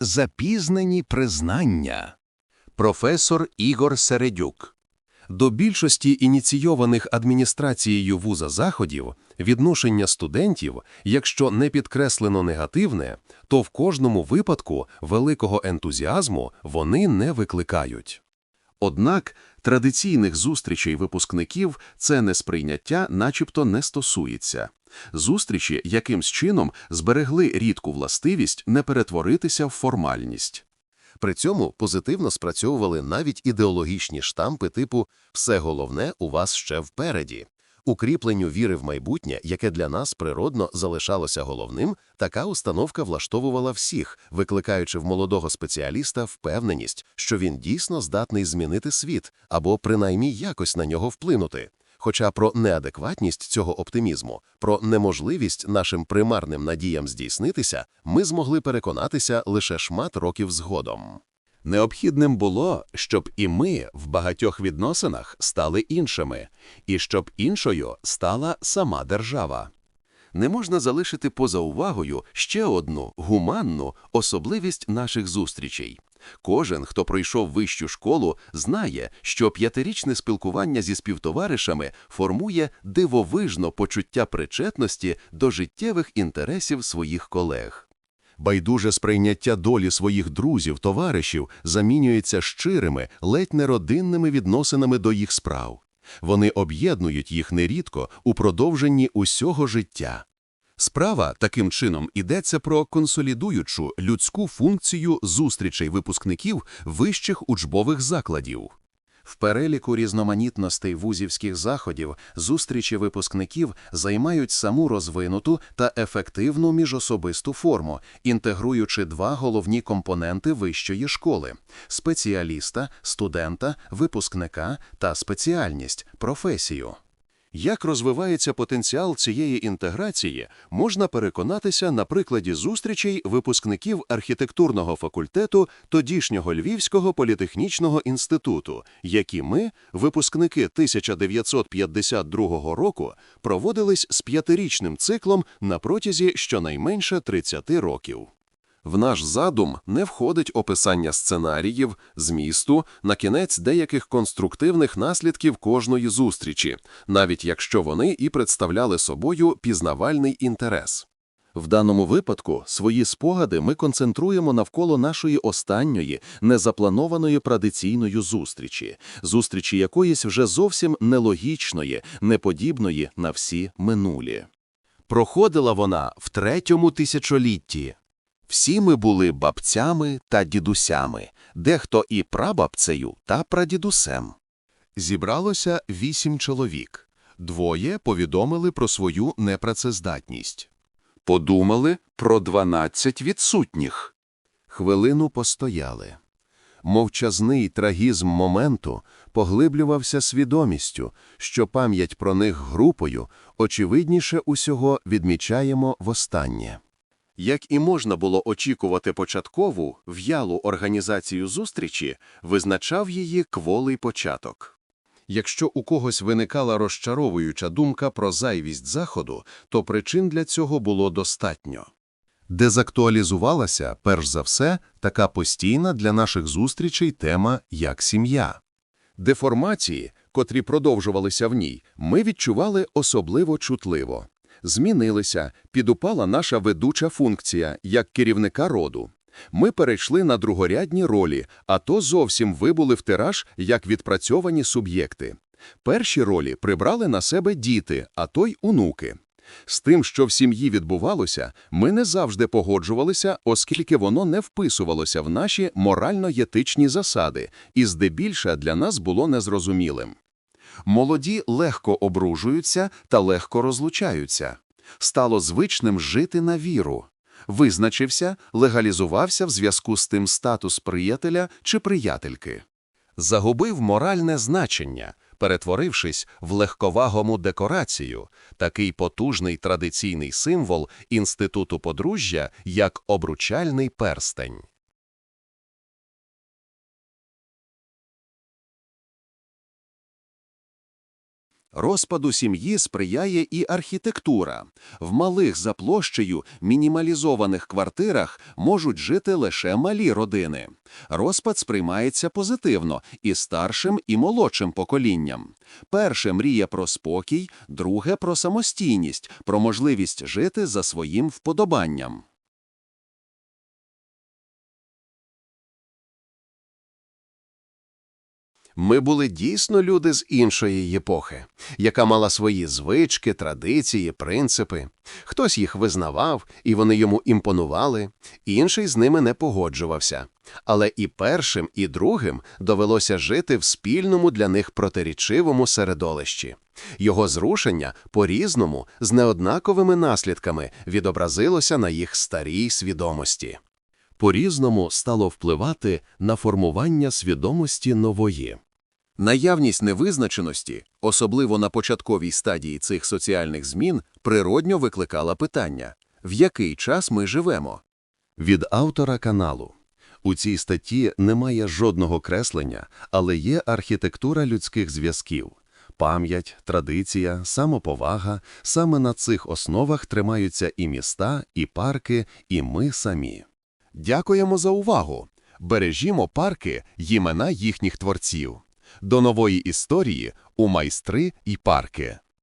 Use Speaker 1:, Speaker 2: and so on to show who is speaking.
Speaker 1: запізнені признання. Професор Ігор Середюк. До більшості ініційованих адміністрацією вуза заходів відношення студентів, якщо не підкреслено негативне, то в кожному випадку великого ентузіазму вони не викликають. Однак традиційних зустрічей випускників це несприйняття начебто не стосується. Зустрічі якимсь чином зберегли рідку властивість не перетворитися в формальність. При цьому позитивно спрацьовували навіть ідеологічні штампи типу «все головне у вас ще впереді». Укріпленню віри в майбутнє, яке для нас природно залишалося головним, така установка влаштовувала всіх, викликаючи в молодого спеціаліста впевненість, що він дійсно здатний змінити світ або принаймні якось на нього вплинути. Хоча про неадекватність цього оптимізму, про неможливість нашим примарним надіям здійснитися, ми змогли переконатися лише шмат років згодом. Необхідним було, щоб і ми в багатьох відносинах стали іншими, і щоб іншою стала сама держава. Не можна залишити поза увагою ще одну гуманну особливість наших зустрічей. Кожен, хто пройшов вищу школу, знає, що п'ятирічне спілкування зі співтоваришами формує дивовижно почуття причетності до життєвих інтересів своїх колег. Байдуже сприйняття долі своїх друзів, товаришів замінюється щирими, ледь не родинними відносинами до їх справ. Вони об'єднують їх нерідко у продовженні усього життя. Справа таким чином йдеться про консолідуючу людську функцію зустрічей випускників вищих учбових закладів. В переліку різноманітностей вузівських заходів зустрічі випускників займають саму розвинуту та ефективну міжособисту форму, інтегруючи два головні компоненти вищої школи спеціаліста, студента, випускника та спеціальність професію. Як розвивається потенціал цієї інтеграції, можна переконатися на прикладі зустрічей випускників архітектурного факультету тодішнього Львівського політехнічного інституту, які ми, випускники 1952 року, проводились з п'ятирічним циклом на протязі щонайменше 30 років. В наш задум не входить описання сценаріїв, змісту, на кінець деяких конструктивних наслідків кожної зустрічі, навіть якщо вони і представляли собою пізнавальний інтерес. В даному випадку свої спогади ми концентруємо навколо нашої останньої, незапланованої традиційної зустрічі, зустрічі якоїсь вже зовсім нелогічної, неподібної на всі минулі. Проходила вона в третьому тисячолітті. Всі ми були бабцями та дідусями, дехто і прабабцею та прадідусем. Зібралося вісім чоловік. Двоє повідомили про свою непрацездатність. Подумали про дванадцять відсутніх. Хвилину постояли. Мовчазний трагізм моменту поглиблювався свідомістю, що пам'ять про них групою очевидніше усього відмічаємо востаннє. Як і можна було очікувати початкову, в'ялу організацію зустрічі, визначав її кволий початок. Якщо у когось виникала розчаровуюча думка про зайвість заходу, то причин для цього було достатньо. Дезактуалізувалася, перш за все, така постійна для наших зустрічей тема як сім'я. Деформації, котрі продовжувалися в ній, ми відчували особливо чутливо змінилися, підупала наша ведуча функція як керівника роду. Ми перейшли на другорядні ролі, а то зовсім вибули в тираж як відпрацьовані суб'єкти. Перші ролі прибрали на себе діти, а то й онуки. З тим, що в сім'ї відбувалося, ми не завжди погоджувалися, оскільки воно не вписувалося в наші морально-єтичні засади, і здебільше для нас було незрозумілим. Молоді легко обружуються та легко розлучаються. Стало звичним жити на віру. Визначився, легалізувався в зв'язку з тим статус приятеля чи приятельки. Загубив моральне значення, перетворившись в легковагому декорацію, такий потужний традиційний символ інституту подружжя, як обручальний перстень. Розпаду сім'ї сприяє і архітектура. В малих за площею мінімалізованих квартирах можуть жити лише малі родини. Розпад сприймається позитивно і старшим, і молодшим поколінням. Перше мріє про спокій, друге про самостійність, про можливість жити за своїм вподобанням.
Speaker 2: Ми були дійсно люди з іншої епохи, яка мала свої звички, традиції, принципи. Хтось їх визнавав, і вони йому імпонували, інший з ними не погоджувався. Але і першим, і другим довелося жити в спільному для них протирічивому середовищі. Його зрушення по-різному, з неоднаковими наслідками, відобразилося на їх старій свідомості.
Speaker 1: По-різному стало впливати на формування свідомості нової. Наявність невизначеності, особливо на початковій стадії цих соціальних змін, природньо викликала питання – в який час ми живемо?
Speaker 2: Від автора каналу. У цій статті немає жодного креслення, але є архітектура людських зв'язків. Пам'ять, традиція, самоповага – саме на цих основах тримаються і міста, і парки, і ми самі.
Speaker 1: Дякуємо за увагу. Бережімо парки імена їхніх творців. До нової історії у майстри і парки.